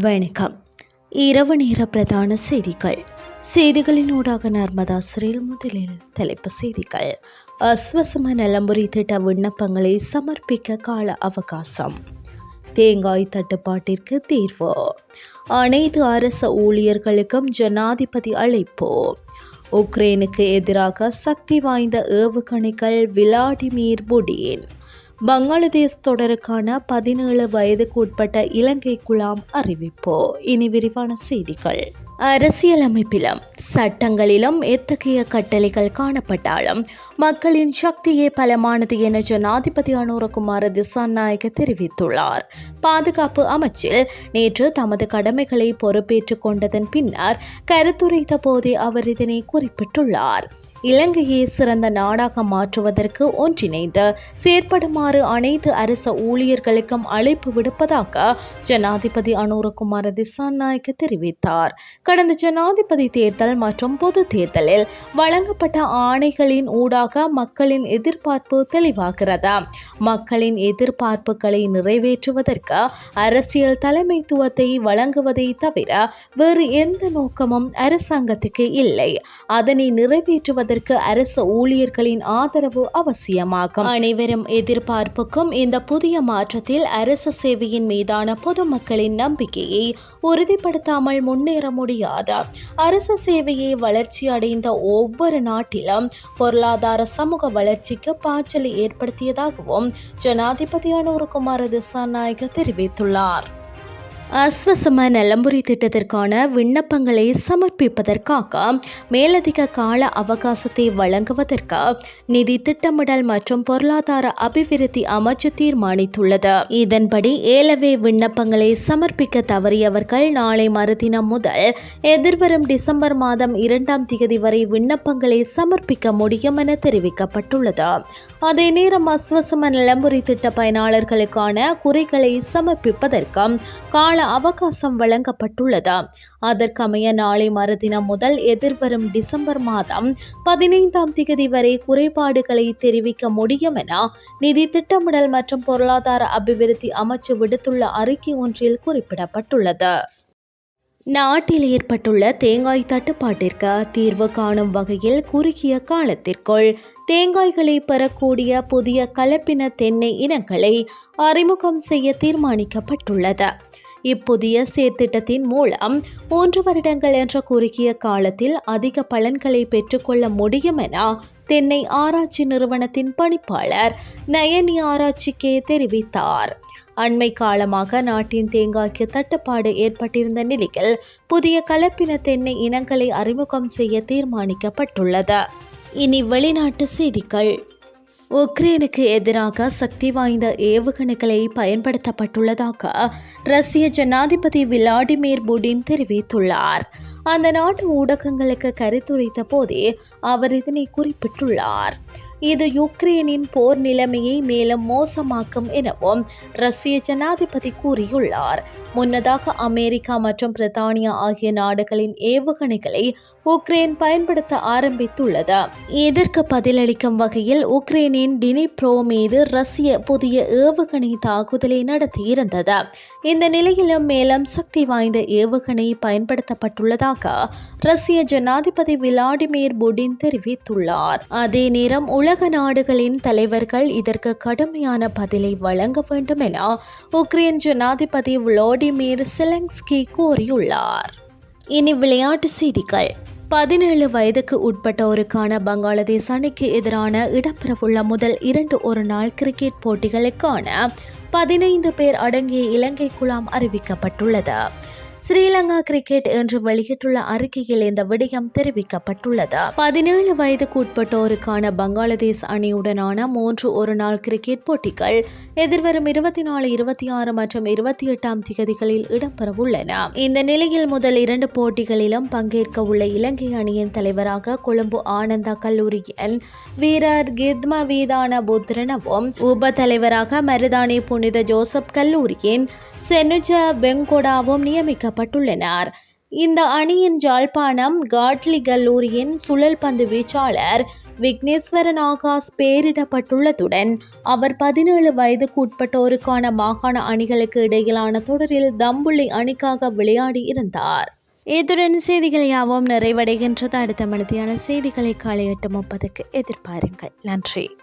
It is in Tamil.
வணக்கம். இரவு நேர பிரதான செய்திகள். செய்திகளினூடாக நர்மதா சிறையில் முதலில் தலைப்பு செய்திகள். அஸ்வசம நலம்புரி திட்ட விண்ணப்பங்களை சமர்ப்பிக்க கால அவகாசம். தேங்காய் தட்டுப்பாட்டிற்கு தீர்வு. அனைத்து அரசு ஊழியர்களுக்கும் ஜனாதிபதி அழைப்பு. உக்ரைனுக்கு எதிராக சக்தி வாய்ந்த ஏவுகணைகள் விளாடிமிர் புடின். பங்களாதேஷ் தொடருக்கான பதினேழு வயதுக்கு உட்பட்ட இலங்கை குழாம் அறிவிப்பு. இனி விரிவான செய்திகள். அரசியலமைப்பிலும் சட்டங்களிலும் எத்தகைய கட்டளைகள் காணப்பட்டாலும் மக்களின் சக்தியே பலமானது என ஜனாதிபதி அனுரகுமார திசாநாயக தெரிவித்துள்ளார். பாதுகாப்பு அமைச்சில் நேற்று தமது கடமைகளை பொறுப்பேற்றுக் கொண்டதன் பின்னர் கருத்துரைத்த போதே அவர் இதனை குறிப்பிட்டுள்ளார். இலங்கையை சிறந்த நாடாக மாற்றுவதற்கு ஒன்றிணைந்து செயற்படுமாறு அனைத்து அரச ஊழியர்களுக்கும் அழைப்பு விடுப்பதாக ஜனாதிபதி அனுரகுமார திசாநாயக்க தெரிவித்தார். கடந்த ஜனாதிபதி தேர்தல் மற்றும் பொது தேர்தலில் வழங்கப்பட்ட ஆணைகளின் ஊடாக மக்களின் எதிர்பார்ப்பு தெளிவாகிறது. மக்களின் எதிர்பார்ப்புகளை நிறைவேற்றுவதற்கு அரசியல் தலைமைத்துவத்தை வழங்குவதை தவிர வேறு எந்த நோக்கமும் அரசாங்கத்துக்கு இல்லை. அதனை நிறைவேற்றுவதற்கு அரசு ஊழியர்களின் ஆதரவு அவசியமாகும். அனைவரும் எதிர்பார்ப்புக்கும் இந்த புதிய மாற்றத்தில் அரசு சேவையின் மீதான பொதுமக்களின் நம்பிக்கையை உறுதிப்படுத்தாமல் முன்னேற முடியும். முடியாது? அரசு சேவையை வளர்ச்சி அடைந்த ஒவ்வொரு நாட்டிலும் பொருளாதார சமூக வளர்ச்சிக்கு பாய்ச்சலை ஏற்படுத்தியதாகவும் ஜனாதிபதி அனுரகுமார திசாநாயக தெரிவித்துள்ளார். அஸ்வசம நலம்புரி திட்டத்திற்கான விண்ணப்பங்களை சமர்ப்பிப்பதற்காக மேலதிக கால அவகாசத்தை வழங்குவதற்கு நிதி திட்டமிடல் மற்றும் பொருளாதார அபிவிருத்தி அமைச்சு தீர்மானித்துள்ளது. இதன்படி ஏலவே விண்ணப்பங்களை சமர்ப்பிக்க தவறியவர்கள் நாளை மறுதினம் முதல் எதிர்வரும் டிசம்பர் மாதம் இரண்டாம் தேதி வரை விண்ணப்பங்களை சமர்ப்பிக்க முடியும் என தெரிவிக்கப்பட்டுள்ளது. அதே நேரம் அஸ்வசம நலம்புரி திட்ட பயனாளர்களுக்கான குறைகளை சமர்ப்பிப்பதற்கு கால அவகாசம் வழங்கப்பட்டுள்ளது. அதற்கமைய நாளை மறுதினம் முதல் எதிர்வரும் டிசம்பர் மாதம் பதினைந்தாம் தேதி வரை குறைபாடுகளை தெரிவிக்க முடியும் என நிதி திட்டமிடல் மற்றும் பொருளாதார அபிவிருத்தி அமைச்சு விடுத்துள்ள அறிக்கை ஒன்றில் குறிப்பிடப்பட்டுள்ளது. நாட்டில் ஏற்பட்டுள்ள தேங்காய் தட்டுப்பாட்டிற்கு தீர்வு காணும் வகையில் குறுகிய காலத்திற்குள் தேங்காய்களை பெறக்கூடிய புதிய கலப்பின தென்னை இனங்களை அறிமுகம் செய்ய தீர்மானிக்கப்பட்டுள்ளது. இப்புதிய சீர்திட்டத்தின் மூலம் மூன்று வருடங்கள் என்ற குறுகிய காலத்தில் அதிக பலன்களை பெற்றுக்கொள்ள முடியும் என தென்னை ஆராய்ச்சி நிறுவனத்தின் பணிப்பாளர் நயனி ஆராய்ச்சிக்கே தெரிவித்தார். அண்மை காலமாக நாட்டின் தேங்காய்க்கு தட்டுப்பாடு ஏற்பட்டிருந்த நிலையில் புதிய கலப்பின தென்னை இனங்களை அறிமுகம் செய்ய தீர்மானிக்கப்பட்டுள்ளது. இனி வெளிநாட்டு செய்திகள். உக்ரைனுக்கு எதிராக சக்தி வாய்ந்த ஏவுகணைகளை பயன்படுத்தப்பட்டுள்ளதாக ரஷ்ய ஜனாதிபதி விளாடிமிர் புடின் தெரிவித்துள்ளார். அந்த நாட்டு ஊடகங்களுக்கு கருத்துரைத்த போதே அவர் இதனை குறிப்பிட்டுள்ளார். இது யுக்ரைனின் போர் நிலைமையை மேலும் மோசமாக்கும் எனவும் ரஷ்ய ஜனாதிபதி கூறியுள்ளார். முன்னதாக அமெரிக்கா மற்றும் பிரித்தானியா ஆகிய நாடுகளின் ஏவுகணைகளை உக்ரைன் பயன்படுத்த ஆரம்பித்துள்ளது. இதற்கு பதிலளிக்கும் வகையில் உக்ரைனின் டினிப்ரோ மீது ரஷ்ய புதிய ஏவுகணை தாக்குதலை நடத்தியிருந்தது. இந்த நிலையிலும் மேலும் சக்தி வாய்ந்த ஏவுகணை பயன்படுத்தப்பட்டுள்ளதாக ரஷ்ய ஜனாதிபதி விளாடிமிர் புடின் தெரிவித்துள்ளார். அதே நேரம் உலக நாடுகளின் தலைவர்கள் இதற்கு கடுமையான பதிலை வழங்க வேண்டும் என உக்ரைன் ஜனாதிபதி விளாடிமிர் செலன்ஸ்கி கூறியுள்ளார். இனி விளையாட்டு செய்திகள். பதினேழு வயதுக்கு உட்பட்டோருக்கான பங்களாதேஷ் அணிக்கு எதிரான இடம்பெறவுள்ள முதல் இரண்டு ஒரு நாள் கிரிக்கெட் போட்டிகளுக்கான பதினைந்து பேர் அடங்கிய இலங்கை குழாம் அறிவிக்கப்பட்டுள்ளது. ஸ்ரீலங்கா கிரிக்கெட் என்று வெளியிட்டுள்ள அறிக்கையில் இந்த விடயம் தெரிவிக்கப்பட்டுள்ளது. பதினேழு வயதுக்கு உட்பட்டோருக்கான பங்களாதேஷ் அணியுடனான மூன்று ஒரு நாள் கிரிக்கெட் போட்டிகள் எதிர்வரும் இருபத்தி நாலு இருபத்தி ஆறு மற்றும் இருபத்தி எட்டாம் திகதிகளில் இடம்பெறவுள்ளன. இந்த நிலையில் முதல் இரண்டு போட்டிகளிலும் பங்கேற்க உள்ள இலங்கை அணியின் தலைவராக கொழும்பு ஆனந்தா கல்லூரியின் வீரர் கித்ம வீதான புத்ரனவும் உப தலைவராக மருதானி புனித ஜோசப் கல்லூரியின் செனுஜ பெங்கொடாவும் நியமிக்கப்பட்டுள்ளனர் இந்த அணியின் ஜாழ்ப்பாணம் காட்லி கல்லூரியின் சுழல் பந்து வீச்சாளர் விக்னேஸ்வரன் ஆகாஷ் பெயரிடப்பட்டுள்ளதுடன் அவர் பதினேழு வயதுக்குட்பட்டோருக்கான மாகாண அணிகளுக்கு இடையிலான தொடரில் தம்புள்ளி அணிக்காக விளையாடி இருந்தார். இத்துடன் செய்திகள் யாவும் நிறைவடைகின்றது. அடுத்த மனதியான செய்திகளை காலை எட்டு முப்பதுக்கு எதிர்பாருங்கள். நன்றி.